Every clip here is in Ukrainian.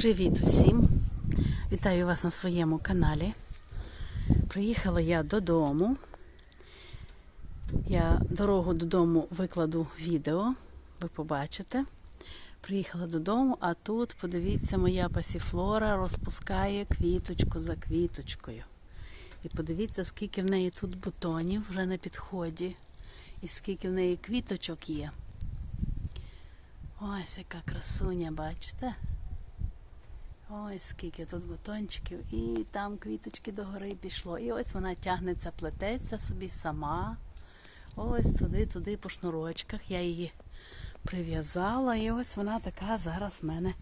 Привіт усім! Вітаю вас на своєму каналі. Приїхала я додому. Я дорогу додому викладу відео, ви побачите. Приїхала додому, а тут, подивіться, моя пасіфлора розпускає квіточку за квіточкою. І подивіться, скільки в неї тут бутонів вже на підході, і скільки в неї квіточок є. Ось яка красуня, бачите? Ось скільки тут бутончиків, і там квіточки догори пішло. І ось вона тягнеться, плететься собі сама. Ось туди, туди по шнурочках. Я її прив'язала, і ось вона така зараз в мене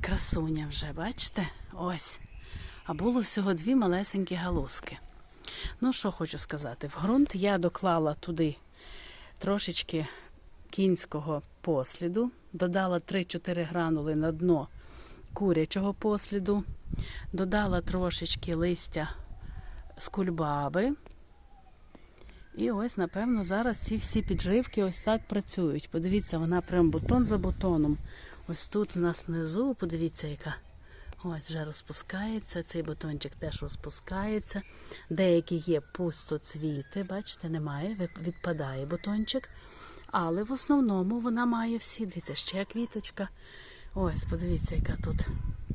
красуня вже, бачите? Ось. А було всього дві малесенькі галузки. Ну, що хочу сказати, в ґрунт я доклала туди трошечки кінського посліду, додала 3-4 гранули на дно курячого посліду, додала трошечки листя з кульбаби. І ось, напевно, зараз ці всі підживки ось так працюють. Подивіться, вона прям бутон за бутоном. Ось тут у нас внизу, подивіться, яка. Ось вже розпускається, цей бутончик теж розпускається. Деякі є пустоцвіти, бачите, немає, відпадає бутончик. Але в основному вона має всі. Дивіться, ще квіточка. Ось, подивіться, яка тут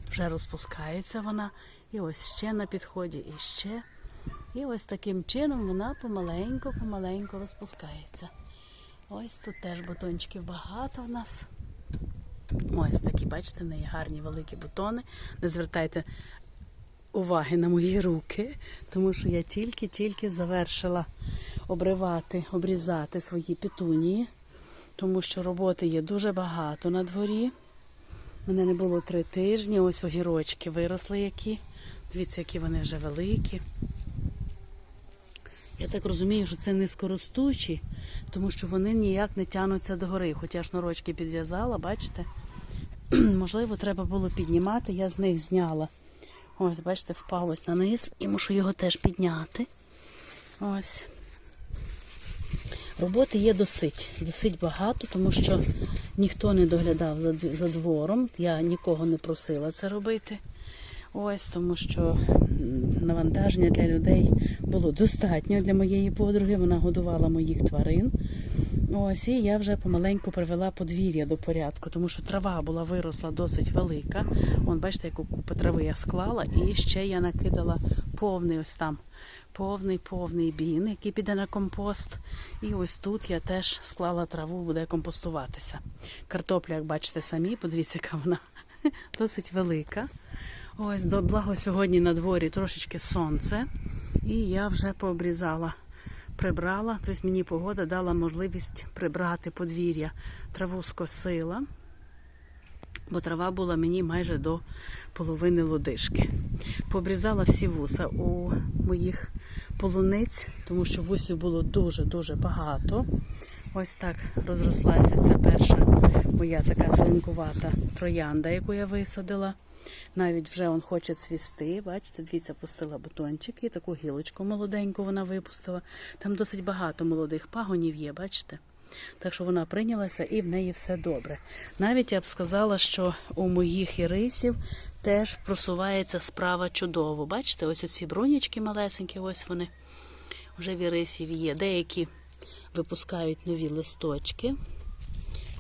вже розпускається вона. І ось ще на підході, і ще. І ось таким чином вона помаленьку, помаленьку розпускається. Ось тут теж бутончиків багато в нас. Ось такі, бачите, неї гарні великі бутони. Не звертайте уваги на мої руки, тому що я тільки-тільки завершила обривати, обрізати свої петунії, тому що роботи є дуже багато на дворі. Мене не було три тижні. Ось огірочки виросли які. Дивіться, які вони вже великі. Я так розумію, що це низькоростучі, тому що вони ніяк не тягнуться догори. Хоча шнурочки підв'язала, бачите? Можливо, треба було піднімати, я з них зняла. Ось, бачите, впав ось на низ і мушу його теж підняти. Ось. Роботи є досить, досить багато, тому що ніхто не доглядав за, дв- за двором. Я нікого не просила це робити. Ось, тому що навантаження для людей було достатньо для моєї подруги. Вона годувала моїх тварин. Ось, і я вже помаленьку привела подвір'я до порядку, тому що трава була виросла досить велика. Вон, бачите, яку купу трави я склала, і ще я накидала повний ось там, повний повний бін, який піде на компост. І ось тут я теж склала траву, буде компостуватися. Картопля, як бачите самі, подивіться, яка вона досить велика. Ось, до благо сьогодні на дворі трошечки сонце, і я вже пообрізала прибрала, тобто мені погода дала можливість прибрати подвір'я. Траву скосила, бо трава була мені майже до половини лодишки. Пообрізала всі вуса у моїх полуниць, тому що вусів було дуже-дуже багато. Ось так розрослася ця перша моя така свинкувата троянда, яку я висадила. Навіть вже он хоче цвісти. Бачите, дивіться, пустила бутончик і таку гілочку молоденьку вона випустила. Там досить багато молодих пагонів є, бачите? Так що вона прийнялася і в неї все добре. Навіть я б сказала, що у моїх ірисів теж просувається справа чудово. Бачите, ось оці бронічки малесенькі, ось вони вже в ірисів є. Деякі випускають нові листочки.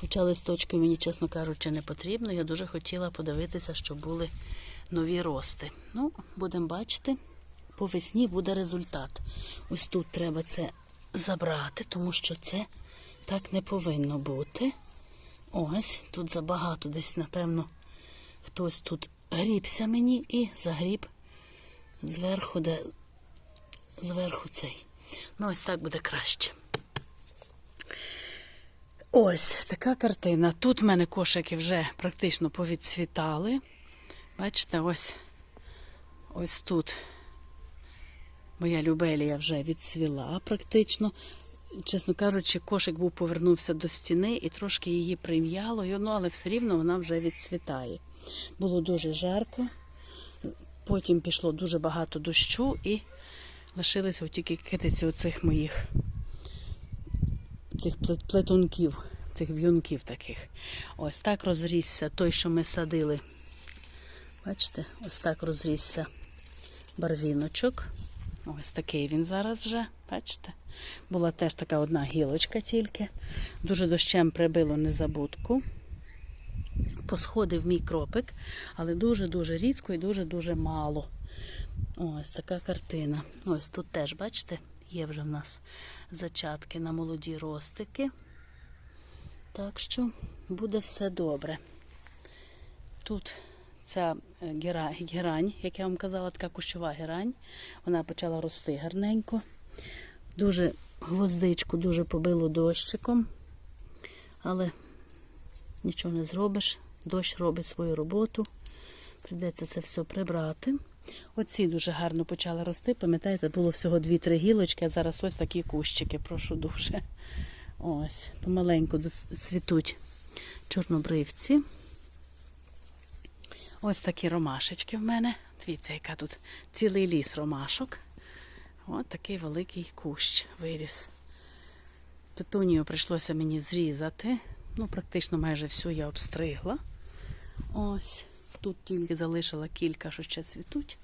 Хоча листочки мені, чесно кажучи, не потрібно. Я дуже хотіла подивитися, що були нові рости. Ну, будемо бачити, по весні буде результат. Ось тут треба це забрати, тому що це так не повинно бути. Ось, тут забагато десь, напевно, хтось тут грібся мені і загріб зверху, де зверху цей. Ну, ось так буде краще. Ось така картина. Тут в мене кошики вже практично повідцвітали. Бачите, ось ось тут моя любелія вже відцвіла практично. Чесно кажучи, кошик був повернувся до стіни і трошки її прим'яло, ну, але все рівно вона вже відцвітає. Було дуже жарко, потім пішло дуже багато дощу і лишилися тільки китиці оцих моїх цих плетунків, цих в'юнків таких. Ось так розрісся той, що ми садили Бачите, ось так розрісся барвіночок. Ось такий він зараз вже, бачите? Була теж така одна гілочка тільки. Дуже дощем прибило незабудку. Посходив мій кропик, але дуже-дуже рідко і дуже-дуже мало. Ось така картина. Ось тут теж, бачите, є вже в нас зачатки на молоді ростики. Так що буде все добре. Тут ця е, герань, як я вам казала, така кущова герань. Вона почала рости гарненько. Дуже гвоздичку дуже побило дощиком, але нічого не зробиш. Дощ робить свою роботу. Прийдеться це все прибрати. Оці дуже гарно почали рости. Пам'ятаєте, було всього 2-3 гілочки, а зараз ось такі кущики, прошу дуже. Ось, помаленьку цвітуть чорнобривці. Ось такі ромашечки в мене. Дивіться, яка тут цілий ліс ромашок. Ось такий великий кущ виріс. Петунію прийшлося мені зрізати. Ну, практично майже всю я обстригла. Ось. Тут тільки залишила кілька, що ще цвітуть.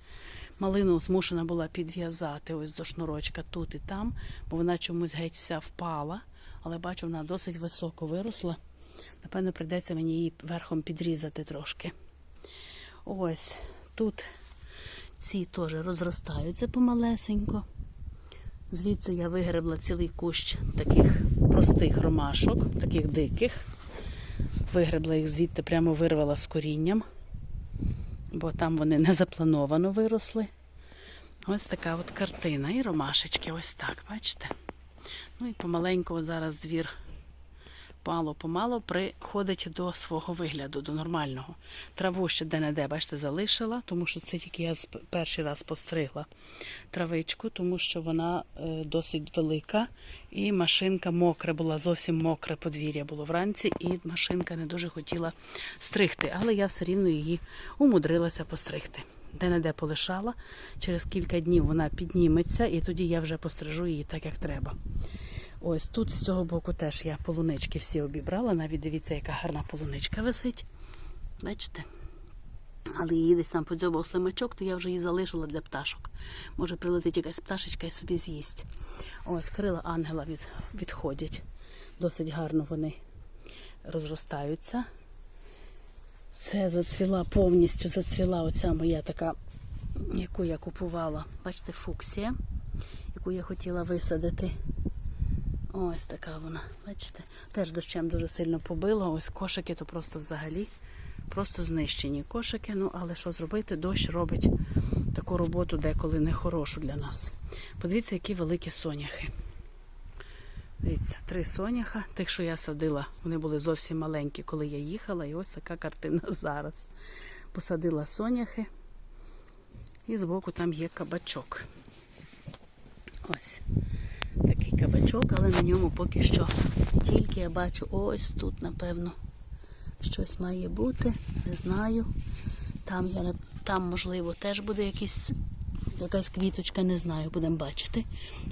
Малину змушена була підв'язати ось до шнурочка тут і там, бо вона чомусь геть вся впала. Але бачу, вона досить високо виросла. Напевно, прийдеться мені її верхом підрізати трошки. Ось тут ці теж розростаються помалесенько. Звідси я вигребла цілий кущ таких простих ромашок, таких диких. Вигребла їх звідти, прямо вирвала з корінням, бо там вони не заплановано виросли. Ось така от картина. І ромашечки, ось так, бачите? Ну і помаленьку зараз двір помало-помало приходить до свого вигляду, до нормального. Траву ще де-не-де, бачите, залишила, тому що це тільки я перший раз постригла травичку, тому що вона е, досить велика, і машинка мокра була, зовсім мокре подвір'я було вранці, і машинка не дуже хотіла стригти, але я все рівно її умудрилася постригти. Де-не-де полишала, через кілька днів вона підніметься, і тоді я вже пострижу її так, як треба. Ось тут з цього боку теж я полунички всі обібрала. Навіть дивіться, яка гарна полуничка висить. Бачите? Але її десь там подзьобав слимачок, то я вже її залишила для пташок. Може прилетить якась пташечка і собі з'їсть. Ось крила ангела від, відходять. Досить гарно вони розростаються. Це зацвіла повністю зацвіла оця моя така, яку я купувала. Бачите, фуксія, яку я хотіла висадити. Ось така вона, бачите, теж дощем дуже сильно побило. Ось кошики то просто взагалі просто знищені кошики. Ну, але що зробити? Дощ робить таку роботу деколи нехорошу для нас. Подивіться, які великі соняхи. Дивіться, три соняха, тих, що я садила, вони були зовсім маленькі, коли я їхала, і ось така картина зараз. Посадила соняхи, і збоку там є кабачок. Ось такий кабачок, але на ньому поки що тільки я бачу ось тут, напевно, щось має бути. Не знаю. Там, я, там можливо, теж буде якийсь, якась квіточка, не знаю, будемо бачити.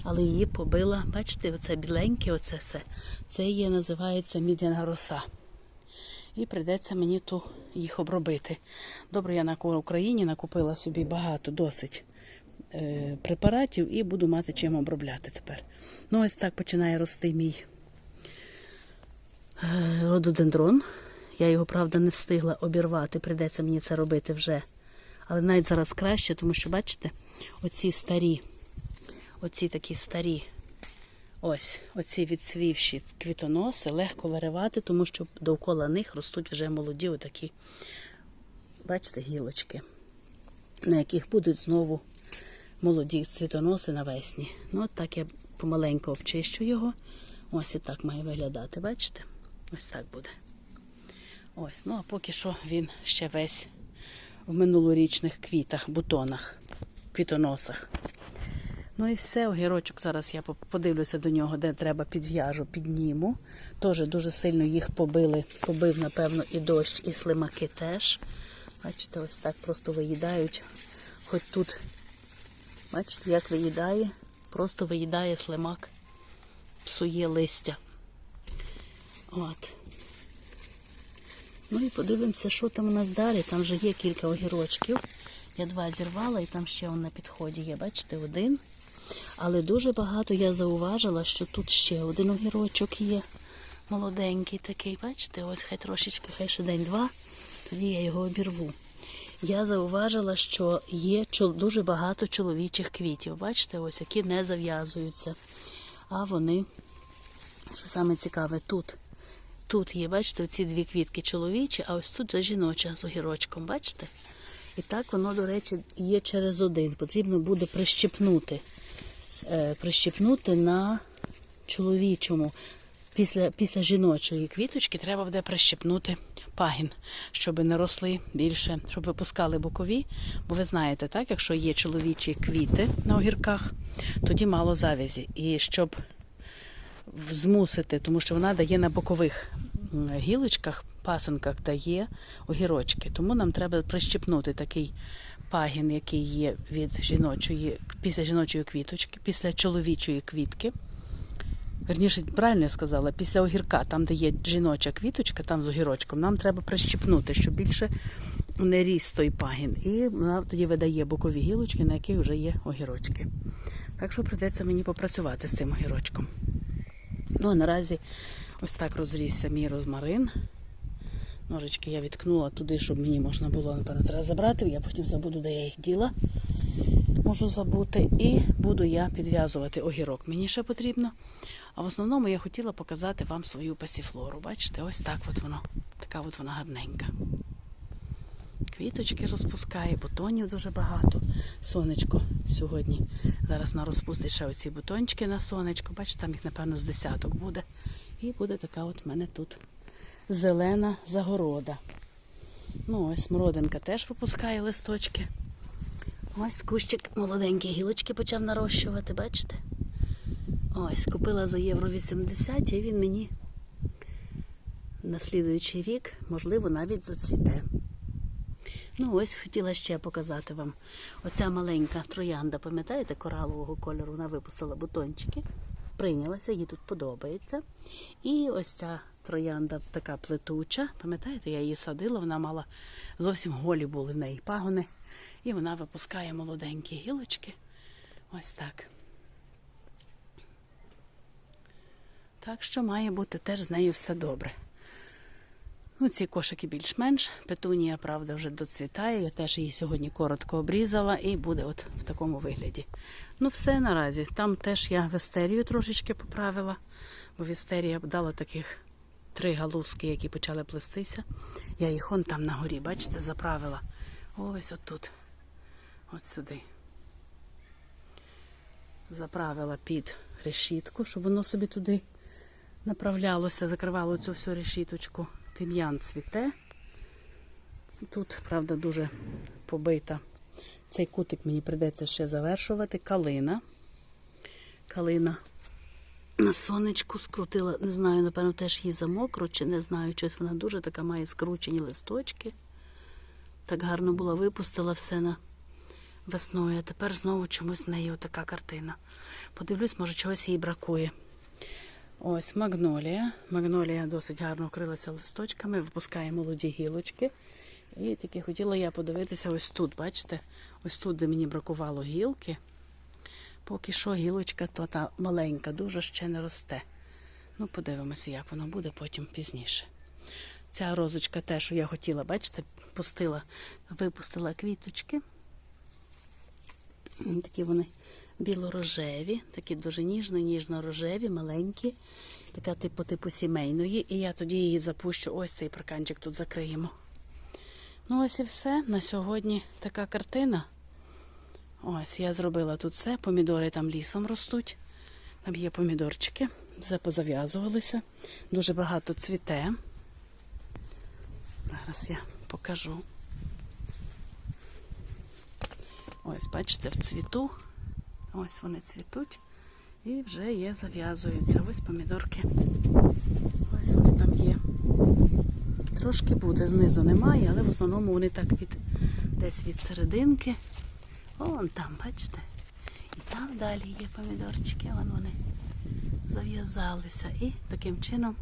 Але її побила, бачите, оце біленьке, оце все. Це є, називається мідяна роса. І прийдеться мені ту їх обробити. Добре, я на Україні накупила собі багато, досить препаратів і буду мати чим обробляти тепер. Ну, ось так починає рости мій е, рододендрон. Я його, правда, не встигла обірвати, прийдеться мені це робити вже. Але навіть зараз краще, тому що, бачите, оці старі, оці такі старі, ось, оці відцвівші квітоноси легко виривати, тому що довкола них ростуть вже молоді отакі, бачите, гілочки, на яких будуть знову молоді цвітоноси навесні. Ну, от так я помаленьку обчищу його. Ось і так має виглядати, бачите? Ось так буде. Ось, ну а поки що він ще весь в минулорічних квітах, бутонах, квітоносах. Ну і все, огірочок зараз я подивлюся до нього, де треба підв'яжу, підніму. Теж дуже сильно їх побили, побив, напевно, і дощ, і слимаки теж. Бачите, ось так просто виїдають. Хоч тут, бачите, як виїдає, просто виїдає слимак, псує листя. От. Ну і подивимося, що там у нас далі. Там вже є кілька огірочків. Я два зірвала і там ще он на підході є. Бачите, один. Але дуже багато я зауважила, що тут ще один огірочок є. Молоденький такий, бачите, ось хай трошечки, хай ще день-два, тоді я його обірву. Я зауважила, що є дуже багато чоловічих квітів. Бачите, ось які не зав'язуються. А вони, що саме цікаве, тут. Тут є, бачите, оці дві квітки чоловічі, а ось тут вже жіноча з огірочком, бачите? І так воно, до речі, є через один. Потрібно буде прищепнути. Е, прищепнути на чоловічому. Після, після жіночої квіточки треба буде прищепнути пагін, щоб не росли більше, щоб випускали бокові. Бо ви знаєте, так, якщо є чоловічі квіти на огірках, тоді мало завязі. І щоб змусити, тому що вона дає на бокових гілочках, пасинках дає огірочки. Тому нам треба прищепнути такий пагін, який є від жіночої, після жіночої квіточки, після чоловічої квітки. Верніше, правильно я сказала, після огірка, там, де є жіноча квіточка, там з огірочком, нам треба прищепнути, щоб більше не ріс той пагін. І вона тоді видає бокові гілочки, на яких вже є огірочки. Так що прийдеться мені попрацювати з цим огірочком. Ну, а наразі ось так розрісся мій розмарин. Ножички я відкнула туди, щоб мені можна було, напевно, треба забрати. Я потім забуду, де я їх діла. Можу забути. І буду я підв'язувати огірок. Мені ще потрібно. А в основному я хотіла показати вам свою пасіфлору. Бачите, ось так от воно. Така от вона гарненька. Квіточки розпускає, бутонів дуже багато. Сонечко сьогодні. Зараз вона розпустить ще оці бутончики на сонечко. Бачите, там їх, напевно, з десяток буде. І буде така от в мене тут зелена загорода. Ну, ось смородинка теж випускає листочки. Ось кущик молоденькі гілочки почав нарощувати, бачите? Ось, купила за євро 80, і він мені на слідуючий рік, можливо, навіть зацвіте. Ну, ось хотіла ще показати вам. Оця маленька троянда, пам'ятаєте, коралового кольору, вона випустила бутончики, прийнялася, їй тут подобається. І ось ця троянда така плетуча, пам'ятаєте, я її садила, вона мала зовсім голі були в неї пагони. І вона випускає молоденькі гілочки. Ось так. Так що має бути теж з нею все добре. Ну, ці кошики більш-менш. Петунія, правда, вже доцвітає. Я теж її сьогодні коротко обрізала і буде от в такому вигляді. Ну, все наразі. Там теж я вестерію трошечки поправила, бо вестерія дала таких три галузки, які почали плестися. Я їх он там на горі, бачите, заправила. Ось отут. От сюди. Заправила під решітку, щоб воно собі туди направлялося, закривало цю всю решіточку. Тим'ян цвіте. Тут, правда, дуже побита. Цей кутик мені прийдеться ще завершувати. Калина. Калина на сонечку скрутила, не знаю, напевно, теж їй замокро, чи не знаю, щось вона дуже така має скручені листочки. Так гарно була, випустила все на весною, а тепер знову чомусь в неї отака картина. Подивлюсь, може, чогось їй бракує. Ось магнолія. Магнолія досить гарно вкрилася листочками, випускає молоді гілочки. І таки хотіла я подивитися ось тут, бачите? Ось тут, де мені бракувало гілки. Поки що гілочка то та маленька, дуже ще не росте. Ну, подивимося, як воно буде потім пізніше. Ця розочка те, що я хотіла, бачите, пустила, випустила квіточки. Такі вони білорожеві, такі дуже ніжно, ніжно-рожеві, маленькі, така типу типу сімейної. І я тоді її запущу. Ось цей парканчик тут закриємо. Ну, ось і все. На сьогодні така картина. Ось я зробила тут все. Помідори там лісом ростуть. Там є помідорчики, все позав'язувалися. Дуже багато цвіте. Зараз я покажу. Ось, бачите, в цвіту. Ось вони цвітуть і вже є, зав'язуються. Ось помідорки. Ось вони там є. Трошки буде, знизу немає, але в основному вони так від десь від серединки. Вон там, бачите? І там далі є помідорчики, вон вони зав'язалися. І таким чином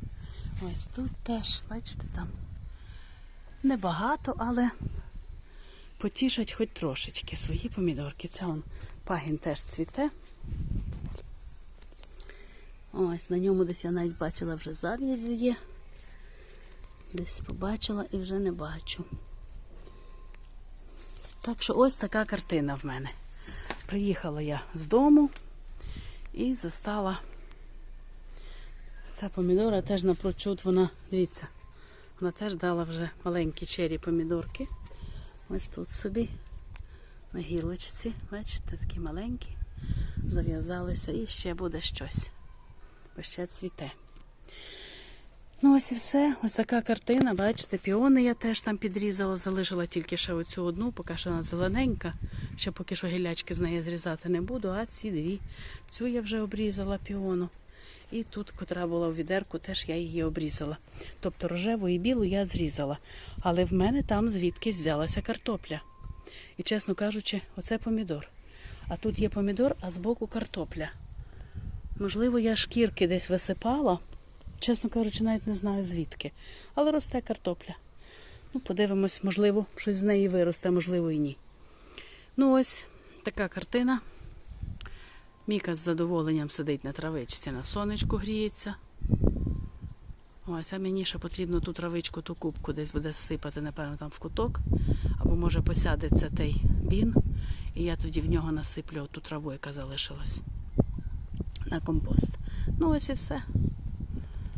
ось тут теж, бачите, там Небагато, але потішать хоч трошечки свої помідорки. Це он пагін теж цвіте. Ось на ньому десь я навіть бачила вже зав'язі є. Десь побачила і вже не бачу. Так що ось така картина в мене. Приїхала я з дому і застала. Ця помідора теж напрочуд, вона, дивіться, вона теж дала вже маленькі чері помідорки. Ось тут собі на гілочці, бачите, такі маленькі. Зав'язалися і ще буде щось. Бо ще цвіте. Ну, ось і все. Ось така картина. Бачите, піони я теж там підрізала, залишила тільки ще оцю одну, поки що вона зелененька. Ще поки що гілячки з неї зрізати не буду, а ці дві. Цю я вже обрізала піону. І тут, котра була в відерку, теж я її обрізала. Тобто рожеву і білу я зрізала. Але в мене там звідкись взялася картопля. І, чесно кажучи, оце помідор. А тут є помідор, а збоку картопля. Можливо, я шкірки десь висипала. Чесно кажучи, навіть не знаю звідки. Але росте картопля. Ну, подивимось, можливо, щось з неї виросте, можливо, і ні. Ну, ось така картина. Міка з задоволенням сидить на травичці, на сонечку гріється. Ось, а мені ще потрібно ту травичку, ту кубку десь буде сипати, напевно, там в куток. Або може посядеться той він, і я тоді в нього насиплю ту траву, яка залишилась на компост. Ну, ось і все.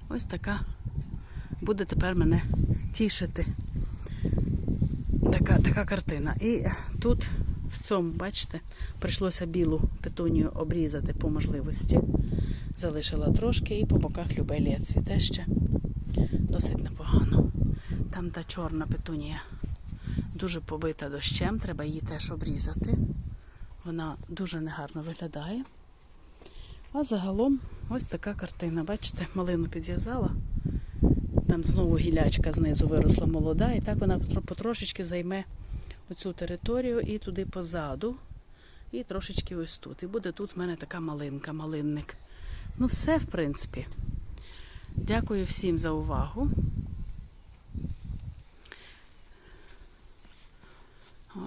Ось така буде тепер мене тішити. Така, така картина. І тут, в цьому, бачите, прийшлося білу петунію обрізати по можливості. Залишила трошки і по боках любелія цвіте ще. Досить непогано. Там та чорна петунія дуже побита дощем, треба її теж обрізати. Вона дуже негарно виглядає. А загалом ось така картина. Бачите, малину підв'язала. Там знову гілячка знизу виросла молода, і так вона потрошечки займе оцю територію і туди позаду, і трошечки ось тут. І буде тут в мене така малинка, малинник. Ну, все, в принципі. Дякую всім за увагу.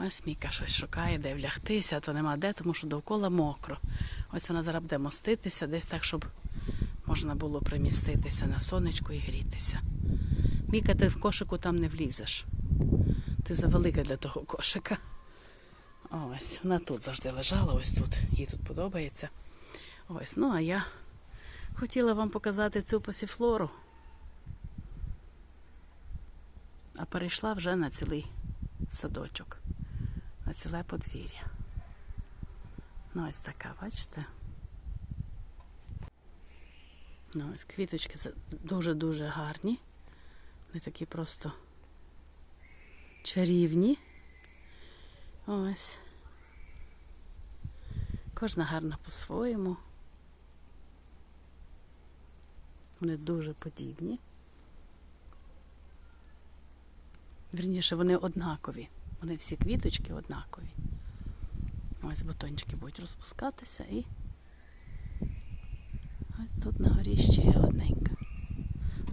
Ось Міка щось шукає, де влягтися, а то нема де, тому що довкола мокро. Ось вона зараз буде моститися, десь так, щоб можна було приміститися на сонечку і грітися. Міка, ти в кошику там не влізеш. Ти завелика для того кошика. Ось, вона тут завжди лежала, ось тут. Їй тут подобається. Ось, ну а я хотіла вам показати цю пасіфлору. А перейшла вже на цілий садочок, на ціле подвір'я. Ну, ось така, бачите? Ну, ось квіточки дуже-дуже гарні. Вони такі просто чарівні. Ось. Кожна гарна по-своєму. Вони дуже подібні. Вірніше, вони однакові. Вони всі квіточки однакові. Ось бутончики будуть розпускатися і ось тут на горі ще є одненька.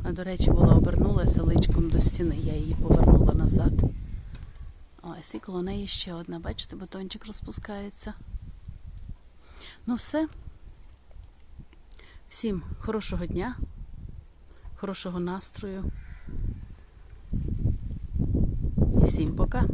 Вона, до речі, була обернулася личком до стіни, я її повернула назад. Ось і коло неї ще одна, бачите, бутончик розпускається. Ну все. Всім хорошого дня, хорошого настрою. І всім пока.